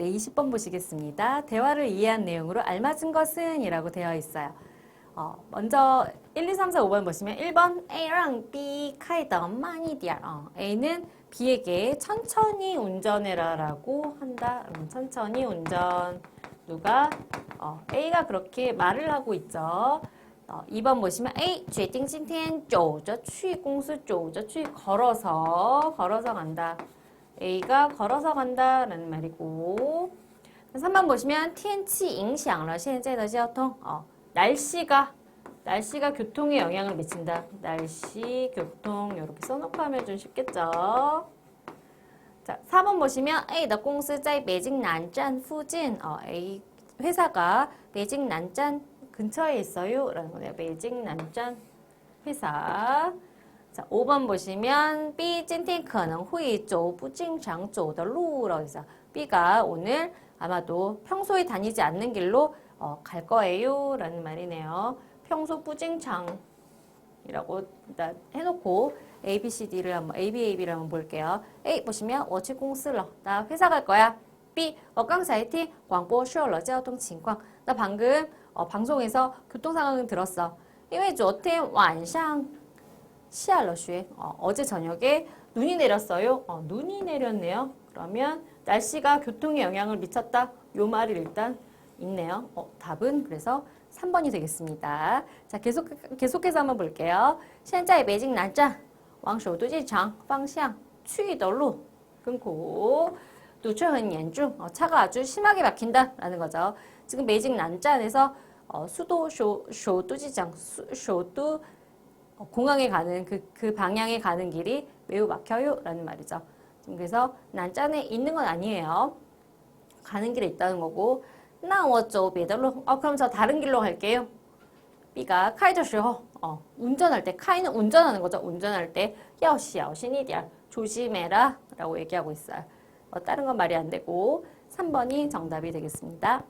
네, 20번 보시겠습니다. 대화를 이해한 내용으로 알맞은 것은 이라고 되어 있어요. 어, 먼저 1, 2, 3, 4, 5번 보시면 1번 A랑 B 카이덤 많이 디아 어, A는 B에게 천천히 운전해라 라고 한다. 음, 천천히 운전 누가 어, A가 그렇게 말을 하고 있죠. 어, 2번 보시면 A 쥐띵신텐 쪼저 추위 공수 쪼저 추위 걸어서 걸어서 간다. A가 걸어서 간다라는 말이고 3번 보시면 TNC 잉샹러 시엔제더 지어통 어, 날씨가 날씨가 교통에 영향을 미친다. 날씨, 교통 이렇게 써놓고 하면 좀 쉽겠죠. 자, 4번 보시면 A 너 공스 짜이 매직 난짠 후진 어, A 회사가 매직 난짠 근처에 있어요. 라는 거네요. 매직 난짠 회사 자, 5번 보시면 B 今天可能会走不经常走的路 라고 해서 B가 오늘 아마도 평소에 다니지 않는 길로 어, 갈 거예요. 라는 말이네요. 평소 부징창이라고 일단 해놓고 A, B, C, D를 한번 A, B, A, B를 한번 볼게요. A 보시면 我去公司了. 나 회사 갈 거야. B 我刚才听广播说了交通情况. 나 방금 어, 방송에서 교통 상황을 들었어. 因为昨天晚上 시알러쉬에 어, 어제 저녁에 눈이 내렸어요. 어, 눈이 내렸네요. 그러면 날씨가 교통에 영향을 미쳤다. 요 말이 일단 있네요. 어, 답은 그래서 3번이 되겠습니다. 자, 계속, 계속해서 한번 볼게요. 현재 베이징 날짜, 왕쇼 도지장, 방향, 추위덜로 끊고, 노출은 연중, 어, 차가 아주 심하게 막힌다. 라는 거죠. 지금 베이징 난짠에서 어, 수도 쇼, 쇼, 도지장, 수, 쇼, 도, 어, 공항에 가는 그, 그 방향에 가는 길이 매우 막혀요 라는 말이죠. 그래서 난짠에 있는 건 아니에요. 가는 길에 있다는 거고 나워쪼 배달로 어 그럼 저 다른 길로 갈게요. B가 카이저슈어 어, 운전할 때 카이는 운전하는 거죠. 운전할 때 야오시야오시니디알 조심해라 라고 얘기하고 있어요. 어, 다른 건 말이 안 되고 3번이 정답이 되겠습니다.